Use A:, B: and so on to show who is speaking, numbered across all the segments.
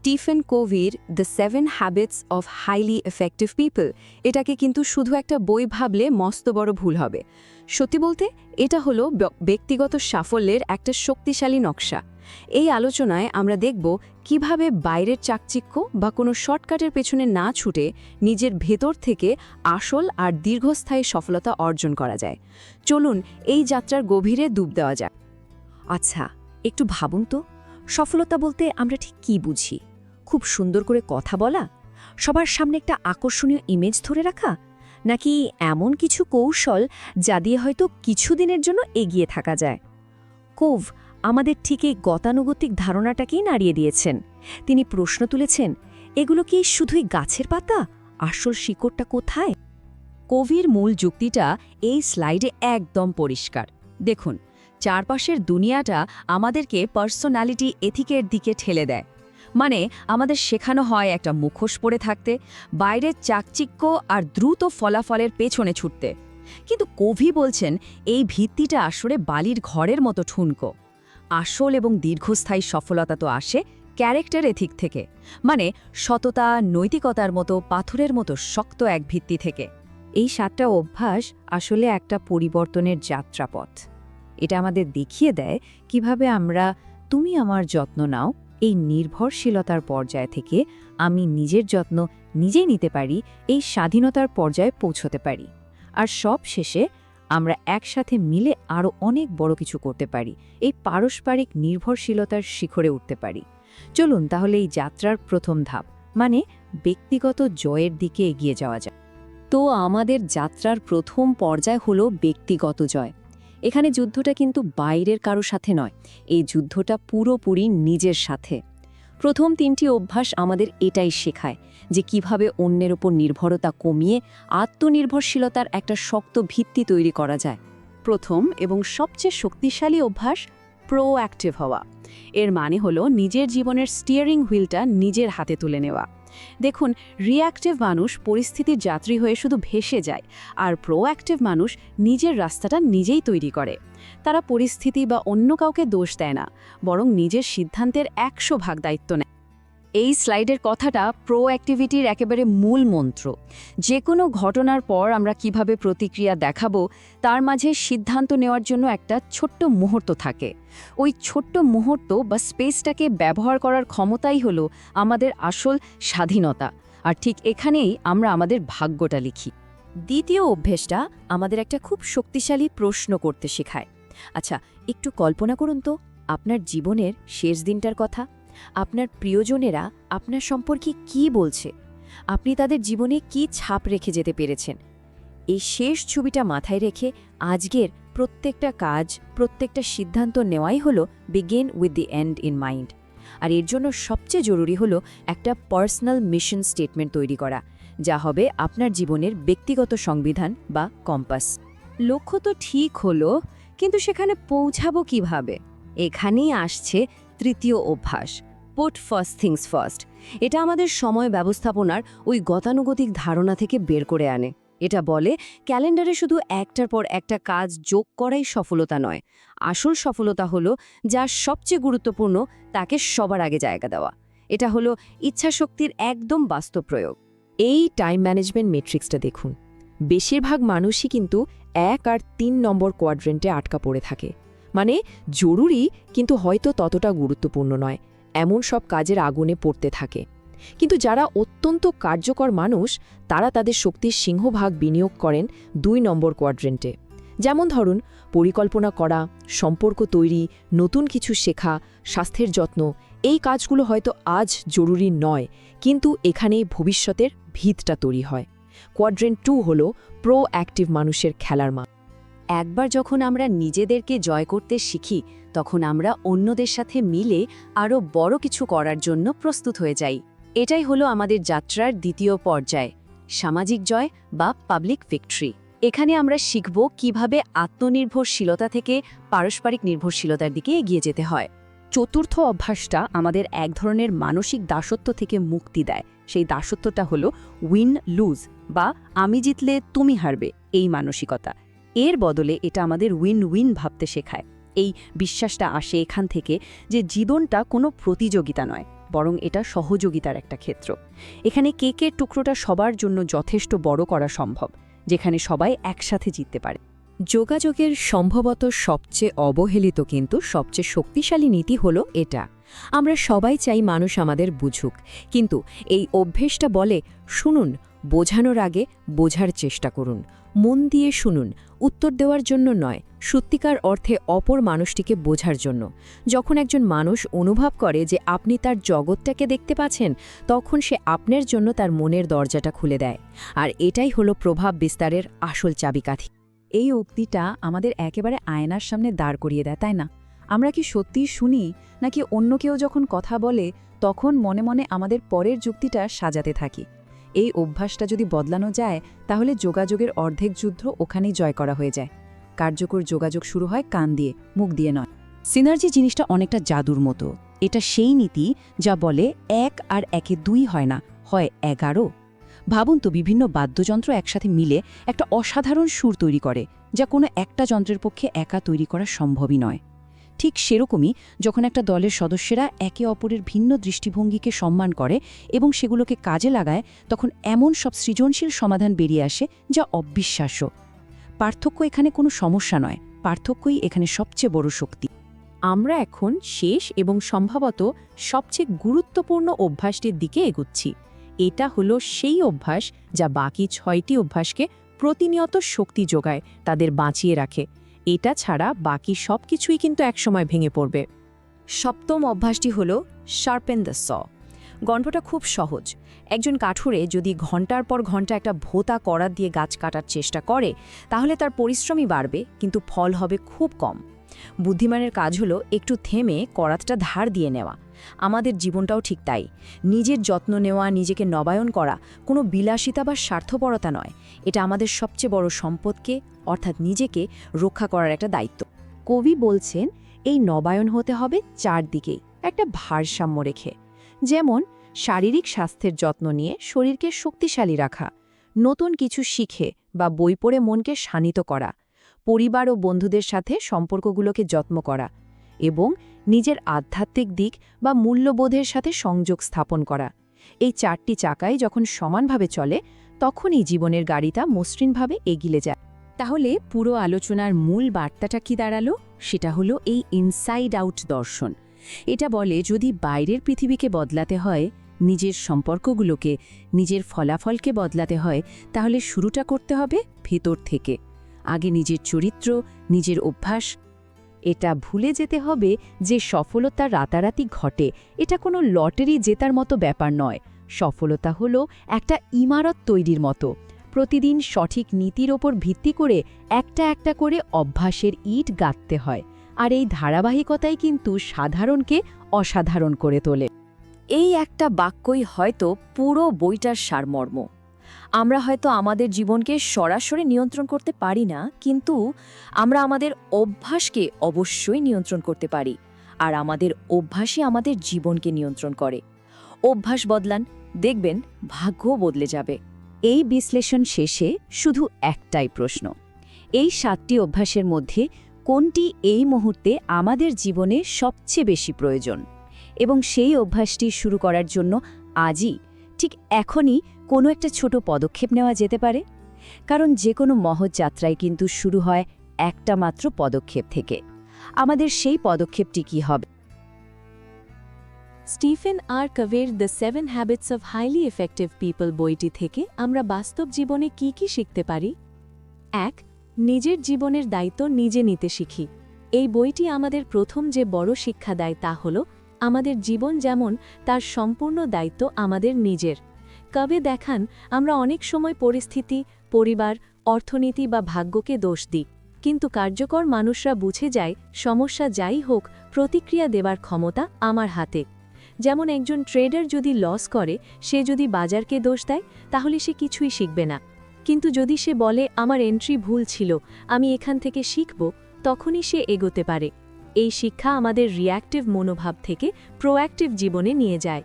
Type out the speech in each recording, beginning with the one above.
A: Stephen কোভির the seven habits of highly effective people এটাকে কিন্তু শুধু একটা বই ভাবলে মস্ত বড় ভুল হবে। সত্যি বলতে, এটা হলো ব্যক্তিগত সাফল্যের একটা শক্তিশালী নকশা। এই আলোচনায় আমরা দেখব কীভাবে বাইরের চাকচিক্য বা কোনো শর্টকাটের পেছনে না ছুটে নিজের ভেতর থেকে আসল আর দীর্ঘস্থায়ী সফলতা অর্জন করা যায়। চলুন এই যাত্রার গভীরে ডুব দেওয়া যাক।
B: আচ্ছা একটু ভাবুন তো। সফলতা বলতে আমরা ঠিক কি বুঝি? খুব সুন্দর করে কথা বলা? সবার সামনে একটা আকর্ষণীয় ইমেজ ধরে রাখা? নাকি এমন কিছু কৌশল যা দিয়ে হয়তো কিছুদিনের জন্য এগিয়ে থাকা যায়? কোভ, আমাদের ঠিক এই গতানুগতিক ধারণাটাকেই নাড়িয়ে দিয়েছেন। তিনি প্রশ্ন তুলেছেন, এগুলো কি শুধুই গাছের পাতা? আসল শিকড়টা কোথায়?
A: কোভির মূল যুক্তিটা এই স্লাইডে একদম পরিষ্কার। দেখুন, চারপাশের দুনিয়াটা আমাদেরকে পার্সোনালিটি এথিকের দিকে ঠেলে দেয়। মানে আমাদের শেখানো হয় একটা মুখোশ পরে থাকতে, বাইরের চাকচিক্য আর দ্রুত ফলাফলের পেছনে ছুটতে। কিন্তু কভি বলছেন, এই ভিত্তিটা আসলে বালির ঘরের মতো ঠুনকো। আসল এবং দীর্ঘস্থায়ী সফলতা তো আসে ক্যারেক্টার এথিক থেকে মানে সততা, নৈতিকতার মতো, পাথরের মতো শক্ত এক ভিত্তি থেকে।
B: এই সাতটা অভ্যাস আসলে একটা পরিবর্তনের যাত্রাপথ। এটা আমাদের দেখিয়ে দেয় কীভাবে আমরা, তুমি আমার যত্ন নাও এই নির্ভরশীলতার পর্যায় থেকে আমি নিজের যত্ন নিজেই নিতে পারি, এই স্বাধীনতার পর্যায়ে পৌঁছতে পারি। আর সব শেষে আমরা একসাথে মিলে আরও অনেক বড় কিছু করতে পারি, এই পারস্পরিক নির্ভরশীলতার শিখরে উঠতে পারি। চলুন তাহলে এই যাত্রার প্রথম ধাপ মানে ব্যক্তিগত জয়ের দিকে এগিয়ে যাওয়া যায় তো আমাদের যাত্রার প্রথম পর্যায় হলো ব্যক্তিগত জয়। এখানে যুদ্ধটা কিন্তু বাইরের কারও সাথে নয়, এই যুদ্ধটা পুরোপুরি নিজের সাথে। প্রথম তিনটি অভ্যাস আমাদের এটাই শেখায় যে কীভাবে অন্যের ওপর নির্ভরতা কমিয়ে আত্মনির্ভরশীলতার একটা শক্ত ভিত্তি তৈরি করা যায়।
A: প্রথম এবং সবচেয়ে শক্তিশালী অভ্যাস, প্রোঅ্যাক্টিভ হওয়া। এর মানে হলো নিজের জীবনের স্টিয়ারিং হুইলটা নিজের হাতে তুলে নেওয়া। দেখুন রিঅ্যাক্টিভ মানুষ পরিস্থিতির যাত্রী হয়ে শুধু ভেসে যায়, আর প্রোঅ্যাক্টিভ মানুষ নিজের রাস্তাটা নিজেই তৈরি করে। তারা পরিস্থিতি বা অন্য কাউকে দোষ দেয় না, বরং নিজের সিদ্ধান্তের একশো ভাগ দায়িত্ব নেয়। এই স্লাইডের কথাটা প্রোঅ্যাক্টিভিটির একেবারে মূল মন্ত্র। যে কোনো ঘটনার পর আমরা কীভাবে প্রতিক্রিয়া দেখাবো, তার মাঝে সিদ্ধান্ত নেওয়ার জন্য একটা ছোট্ট মুহূর্ত থাকে। ওই ছোট্ট মুহূর্ত বা স্পেসটাকে ব্যবহার করার ক্ষমতাই হলো আমাদের আসল স্বাধীনতা। আর ঠিক এখানেই আমরা আমাদের ভাগ্যটা লিখি।
B: দ্বিতীয় অভ্যেসটা আমাদের একটা খুব শক্তিশালী প্রশ্ন করতে শেখায়। আচ্ছা একটু কল্পনা করুন তো, আপনার জীবনের শেষ দিনটার কথা। আপনার প্রিয়জনেরা আপনার সম্পর্কে কি বলছে? আপনি তাদের জীবনে কি ছাপ রেখে যেতে পেরেছেন? এই শেষ ছবিটা মাথায় রেখে আজকের প্রত্যেকটা কাজ, প্রত্যেকটা সিদ্ধান্ত নেওয়াই হলো begin with the end in mind আর এর জন্য সবচেয়ে জরুরি হলো একটা পার্সোনাল মিশন স্টেটমেন্ট তৈরি করা, যা হবে আপনার জীবনের ব্যক্তিগত সংবিধান বা কম্পাস
A: লক্ষ্য তো ঠিক হলো, কিন্তু সেখানে পৌঁছাবো কীভাবে? এখানেই আসছে তৃতীয় অভ্যাস। পুট ফার্স্ট থিংস ফার্স্ট এটা আমাদের সময় ব্যবস্থাপনার ওই গতানুগতিক ধারণা থেকে বের করে আনে। এটা বলে, ক্যালেন্ডারে শুধু একটার পর একটা কাজ যোগ করাই সফলতা নয়। আসল সফলতা হলো, যা সবচেয়ে গুরুত্বপূর্ণ, তাকে সবার আগে জায়গা দেওয়া। এটা হলো, ইচ্ছাশক্তির একদম বাস্তব প্রয়োগ।
C: এই টাইম ম্যানেজমেন্ট মেট্রিক্সটা দেখুন। বেশিরভাগ মানুষই কিন্তু এক আর তিন নম্বর কোয়াড্রেন্টে আটকা পড়ে থাকে। মানে জরুরি, কিন্তু হয়তো ততটা গুরুত্বপূর্ণ নয়। এমন সব কাজের আগুনে পড়তে থাকে। কিন্তু যারা অত্যন্ত কার্যকর মানুষ, তারা তাদের শক্তির সিংহভাগ বিনিয়োগ করেন দুই নম্বর কোয়াড্রেন্টে। যেমন ধরুন, পরিকল্পনা করা, সম্পর্ক তৈরি, নতুন কিছু শেখা, স্বাস্থ্যের যত্ন, এই কাজগুলো হয়তো আজ জরুরি নয়, কিন্তু এখানেই ভবিষ্যতের ভিতটা তৈরি হয়। কোয়াড্রেন্ট টু হল প্রো অ্যাক্টিভ মানুষের খেলার মা
A: একবার যখন আমরা নিজেদেরকে জয় করতে শিখি, তখন আমরা অন্যদের সাথে মিলে আরও বড় কিছু করার জন্য প্রস্তুত হয়ে যাই। এটাই হলো আমাদের যাত্রার দ্বিতীয় পর্যায়, সামাজিক জয় বা পাবলিক ভিক্টরি এখানে আমরা শিখব কীভাবে আত্মনির্ভরশীলতা থেকে পারস্পরিক নির্ভরশীলতার দিকে এগিয়ে যেতে হয়। চতুর্থ অভ্যাসটা আমাদের এক ধরনের মানসিক দাসত্ব থেকে মুক্তি দেয়। সেই দাসত্বটা হলো উইন লুজ বা আমি জিতলে তুমি হারবে, এই মানসিকতা। এর বদলে এটা আমাদের উইন উইন ভাবতে শেখায়। এই বিশ্বাসটা আসে এখান থেকে যে জীবনটা কোনো প্রতিযোগিতা নয়, বরং এটা সহযোগিতার একটা ক্ষেত্র। এখানে কেকের টুকরোটা সবার জন্য যথেষ্ট বড় করা সম্ভব, যেখানে সবাই একসাথে জিততে পারে।
B: যোগাযোগের সম্ভবত সবচেয়ে অবহেলিত কিন্তু সবচেয়ে শক্তিশালী নীতি হলো এটা। আমরা সবাই চাই মানুষ আমাদের বুঝুক, কিন্তু এই অভ্যেসটা বলে, শুনুন বোঝানোর আগে বোঝার চেষ্টা করুন। মন দিয়ে শুনুন। উত্তর দেওয়ার জন্য নয়, সত্যিকার অর্থে অপর মানুষটিকে বোঝার জন্য। যখন একজন মানুষ অনুভব করে যে আপনি তার জগৎটাকে দেখতে পাচ্ছেন, তখন সে আপনার জন্য তার মনের দরজাটা খুলে দেয়। আর এটাই হলো প্রভাব বিস্তারের আসল চাবিকাঠি।
A: এই উক্তিটা আমাদের একেবারে আয়নার সামনে দাঁড় করিয়ে দেয়, তাই না? আমরা কি সত্যিই শুনি, নাকি অন্য কেউ যখন কথা বলে, তখন মনে মনে আমাদের পরের যুক্তিটা সাজাতে থাকি? এই অভ্যাসটা যদি বদলানো যায়, তাহলে যোগাযোগের অর্ধেক যুদ্ধ ওখানেই জয় করা হয়ে যায়। কার্যকর যোগাযোগ শুরু হয় কান দিয়ে, মুখ দিয়ে নয়। সিনার্জি জিনিসটা অনেকটা জাদুর মতো। এটা সেই নীতি যা বলে এক আর একে দুই হয় না, হয় এগারো। ভাবুন তো, বিভিন্ন বাদ্যযন্ত্র একসাথে মিলে একটা অসাধারণ সুর তৈরি করে, যা কোনো একটা যন্ত্রের পক্ষে একা তৈরি করা সম্ভবই নয়। ঠিক সেরকমই যখন একটা দলের সদস্যরা একে অপরের ভিন্ন দৃষ্টিভঙ্গিকে সম্মান করে এবং সেগুলোকে কাজে লাগায়, তখন এমন সব সৃজনশীল সমাধান বেরিয়ে আসে যা অবিশ্বাস্য। পার্থক্য এখানে কোনো সমস্যা নয়, পার্থক্যই এখানে সবচেয়ে বড় শক্তি। আমরা এখন শেষ এবং সম্ভবত সবচেয়ে গুরুত্বপূর্ণ অভ্যাসটির দিকে এগুচ্ছি। এটা হলো সেই অভ্যাস যা বাকি ছয়টি অভ্যাসকে প্রতিনিয়ত শক্তি যোগায়, তাদের বাঁচিয়ে রাখে। এটা ছাড়া বাকি সব কিছুই কিন্তু একসময় ভেঙে পড়বে। সপ্তম অভ্যাসটি হল শার্পেন দ্য স গন্ধটা খুব সহজ। একজন কাঠুরে যদি ঘণ্টার পর ঘণ্টা একটা ভোতা করার দিয়ে গাছ কাটার চেষ্টা করে, তাহলে তার পরিশ্রমই বাড়বে, কিন্তু ফল হবে খুব কম। বুদ্ধিমানের কাজ হলো একটু থেমে করাতটা ধার দিয়ে নেওয়া। আমাদের জীবনটাও ঠিক তাই। নিজের যত্ন নেওয়া, নিজেকে নবায়ন করা কোনো বিলাসিতা বা স্বার্থপরতা নয়। এটা আমাদের সবচেয়ে বড় সম্পদকে, অর্থাৎ নিজেকে, রক্ষা করার একটা দায়িত্ব। কবি বলছেন, এই নবায়ন হতে হবে চারদিকেই একটা ভারসাম্য রেখে। যেমন, শারীরিক স্বাস্থ্যের যত্ন নিয়ে শরীরকে শক্তিশালী রাখা, নতুন কিছু শিখে বা বই পড়ে মনকে শানিত করা পরিবার ও বন্ধুদের সাথে সম্পর্কগুলোকে যত্ন করা এবং নিজের আধ্যাত্মিক দিক বা মূল্যবোধের সাথে সংযোগ স্থাপন করা। এই চারটি চাকায় যখন সমানভাবে চলে, তখনই জীবনের গাড়িটা মসৃণভাবে এগিলে যায়। তাহলে পুরো আলোচনার মূল বার্তাটা কি দাঁড়াল? সেটা হলো এই ইনসাইড আউট দর্শন। এটা বলে যদি বাইরের পৃথিবীকে বদলাতে হয়, নিজের সম্পর্কগুলোকে, নিজের ফলাফলকে বদলাতে হয়, তাহলে শুরুটা করতে হবে ভেতর থেকে। আগে নিজের চরিত্র, নিজের অভ্যাস। এটা ভুলে যেতে হবে যে সফলতা রাতারাতি ঘটে। এটা কোনো লটারি জেতার মতো ব্যাপার নয়। সফলতা হলো একটা ইমারত তৈরির মতো। প্রতিদিন সঠিক নীতির ওপর ভিত্তি করে একটা একটা করে অভ্যাসের ইট গাঁথতে হয়। আর এই ধারাবাহিকতাই কিন্তু সাধারণকে অসাধারণ করে তোলে। এই একটা বাক্যই হয়তো পুরো বইটার সারমর্ম। আমরা হয়তো আমাদের জীবনকে সরাসরি নিয়ন্ত্রণ করতে পারি না, কিন্তু আমরা আমাদের অভ্যাসকে অবশ্যই নিয়ন্ত্রণ করতে পারি আর আমাদের অভ্যাসই আমাদের জীবনকে নিয়ন্ত্রণ করে। অভ্যাস বদলান, দেখবেন ভাগ্যও বদলে যাবে। এই বিশ্লেষণ শেষে শুধু একটাই প্রশ্ন, এই সাতটি অভ্যাসের মধ্যে কোনটি এই মুহূর্তে আমাদের জীবনে সবচেয়ে বেশি প্রয়োজন? এবং সেই অভ্যাসটি শুরু করার জন্য আজই, ঠিক এখনই কোনো একটা ছোট পদক্ষেপ নেওয়া যেতে পারে, কারণ যে কোনো মহৎ যাত্রায় কিন্তু শুরু হয় একটা মাত্র পদক্ষেপ থেকে। আমাদের সেই পদক্ষেপটি কি হবে?
D: Stephen R কভের the seven habits of highly effective people বইটি থেকে আমরা বাস্তব জীবনে কি কি শিখতে পারি? এক, নিজের জীবনের দায়িত্ব নিজে নিতে শিখি। এই বইটি আমাদের প্রথম যে বড় শিক্ষা দেয় তা হল, আমাদের জীবন যেমন তার সম্পূর্ণ দায়িত্ব আমাদের নিজের। কবে দেখান, আমরা অনেক সময় পরিস্থিতি, পরিবার, অর্থনীতি বা ভাগ্যকে দোষ দিই। কিন্তু কার্যকর মানুষরা বুঝে যায়, সমস্যা যাই হোক, প্রতিক্রিয়া দেবার ক্ষমতা আমার হাতে। যেমন একজন ট্রেডার যদি লস করে, সে যদি বাজারকে দোষ দেয়, তাহলে সে কিছুই শিখবে না। কিন্তু যদি সে বলে, আমার এন্ট্রি ভুল ছিল, আমি এখান থেকে শিখব, তখনই সে এগোতে পারে। এই শিক্ষা আমাদের রিয়্যাক্টিভ মনোভাব থেকে প্রোঅ্যাক্টিভ জীবনে নিয়ে যায়।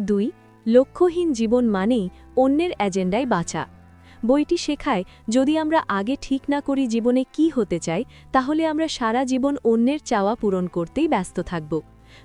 D: দুই লক্ষ্যহীন জীবন মানেই অন্যের এজেন্ডায় বাঁচা। বইটি শেখায়, যদি আমরা আগে ঠিক না করি জীবনে কি হতে চাই, তাহলে আমরা সারা জীবন অন্যের চাওয়া পূরণ করতেই ব্যস্ত থাকব।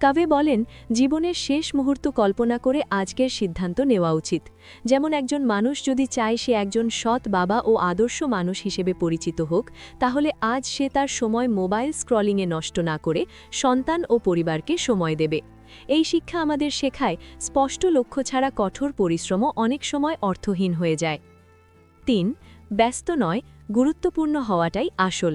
D: কাভে বলেন, জীবনের শেষ মুহূর্ত কল্পনা করে আজকের সিদ্ধান্ত নেওয়া উচিত। যেমন একজন মানুষ যদি চায় সে একজন সৎ বাবা ও আদর্শ মানুষ হিসেবে পরিচিত হোক, তাহলে আজ সে তার সময় মোবাইল স্ক্রলিংয়ে নষ্ট না করে সন্তান ও পরিবারকে সময় দেবে। এই শিক্ষা আমাদের শেখায় স্পষ্ট লক্ষ্য ছাড়া কঠোর পরিশ্রমও অনেক সময় অর্থহীন হয়ে যায়। তিন, ব্যস্ত নয়, গুরুত্বপূর্ণ হওয়াটাই আসল।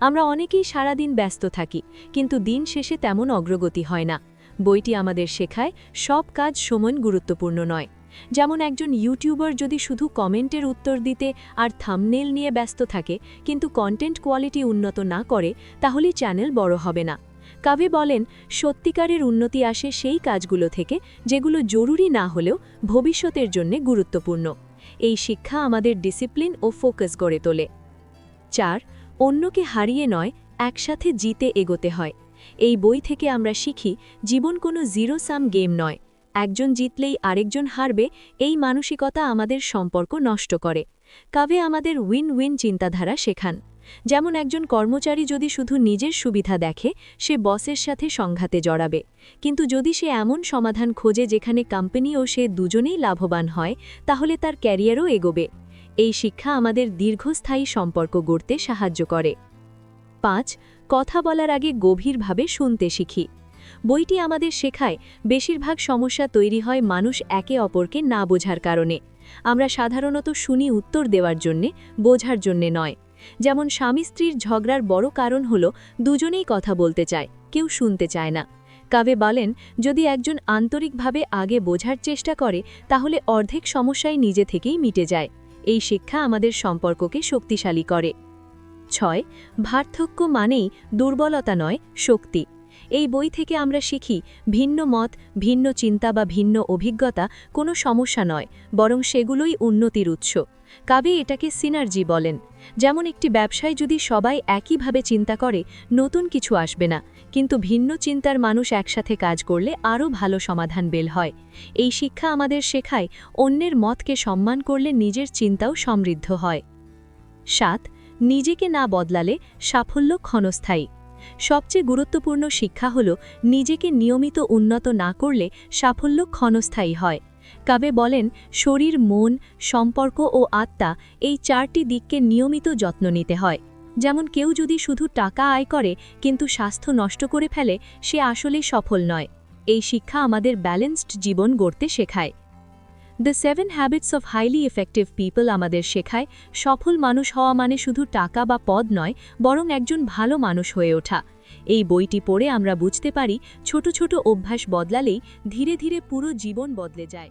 D: আমরা অনেকেই সারাদিন ব্যস্ত থাকি, কিন্তু দিন শেষে তেমন অগ্রগতি হয় না। বইটি আমাদের শেখায় সব কাজ সমান গুরুত্বপূর্ণ নয়। যেমন একজন ইউটিউবার যদি শুধু কমেন্টের উত্তর দিতে আর থামনেল নিয়ে ব্যস্ত থাকে, কিন্তু কন্টেন্ট কোয়ালিটি উন্নত না করে তাহলে চ্যানেল বড় হবে না। কাভে বলেন, সত্যিকারের উন্নতি আসে সেই কাজগুলো থেকে যেগুলো জরুরি না হলেও ভবিষ্যতের জন্য গুরুত্বপূর্ণ। এই শিক্ষা আমাদের ডিসিপ্লিন ও ফোকাস গড়ে তোলে। চার, অন্যকে হারিয়ে নয়, একসাথে জিতে এগোতে হয়। এই বই থেকে আমরা শিখি, জীবন কোনো জিরো সাম গেম নয়। একজন জিতলেই আরেকজন হারবে, এই মানসিকতা আমাদের সম্পর্ক নষ্ট করে। কাভে আমাদের উইন উইন চিন্তাধারা শেখান। যেমন একজন কর্মচারী যদি শুধু নিজের সুবিধা দেখে, সে বসের সাথে সংঘাতে জড়াবে। কিন্তু যদি সে এমন সমাধান খোঁজে যেখানে কোম্পানি ও সে দুজনেই লাভবান হয়, তাহলে তার ক্যারিয়ারও এগোবে। এই শিক্ষা আমাদের দীর্ঘস্থায়ী সম্পর্ক গড়তে সাহায্য করে। পাঁচ, কথা বলার আগে গভীরভাবে শুনতে শিখি। বইটি আমাদের শেখায়, বেশিরভাগ সমস্যা তৈরি হয় মানুষ একে অপরকে না বোঝার কারণে। আমরা সাধারণত শুনি উত্তর দেওয়ার জন্যে, বোঝার জন্যে নয়। যেমন স্বামী স্ত্রীর ঝগড়ার বড় কারণ হল দুজনেই কথা বলতে চায়, কেউ শুনতে চায় না। কাবে বলেন, যদি একজন আন্তরিকভাবে আগে বোঝার চেষ্টা করে, তাহলে অর্ধেক সমস্যাই নিজে থেকেই মিটে যায়। এই শিক্ষা আমাদের সম্পর্ককে শক্তিশালী করে। ছয় ভার্থক্য মানেই দুর্বলতা নয়, শক্তি। এই বই থেকে আমরা শিখি, ভিন্ন মত, ভিন্ন চিন্তা বা ভিন্ন অভিজ্ঞতা কোনো সমস্যা নয়, বরং সেগুলোই উন্নতির উৎস। কাবে এটাকে সিনার্জি বলেন। যেমন একটি ব্যবসায় যদি সবাই একইভাবে চিন্তা করে, নতুন কিছু আসবে না। কিন্তু ভিন্ন চিন্তার মানুষ একসাথে কাজ করলে আরও ভালো সমাধান বেল হয়। এই শিক্ষা আমাদের শেখায়, অন্যের মতকে সম্মান করলে নিজের চিন্তাও সমৃদ্ধ হয়। সাত, নিজেকে না বদলালে সাফল্য ক্ষণস্থায়ী। সবচেয়ে গুরুত্বপূর্ণ শিক্ষা হল, নিজেকে নিয়মিত উন্নত না করলে সাফল্য ক্ষণস্থায়ী হয়। কাবে বলেন, শরীর, মন, সম্পর্ক ও আত্মা এই চারটি দিককে নিয়মিত যত্ন নিতে হয়। যেমন কেউ যদি শুধু টাকা আয় করে, কিন্তু স্বাস্থ্য নষ্ট করে ফেলে, সে আসলে সফল নয়। এই শিক্ষা আমাদের ব্যালেন্সড জীবন গড়তে শেখায়। The seven habits of highly effective people আমাদের শেখায়, সফল মানুষ হওয়া মানে শুধু টাকা বা পদ নয়, বরং একজন ভালো মানুষ হয়ে ওঠা। এই বইটি পড়ে আমরা বুঝতে পারি, ছোট ছোট অভ্যাস বদলালেই ধীরে ধীরে পুরো জীবন বদলে যায়।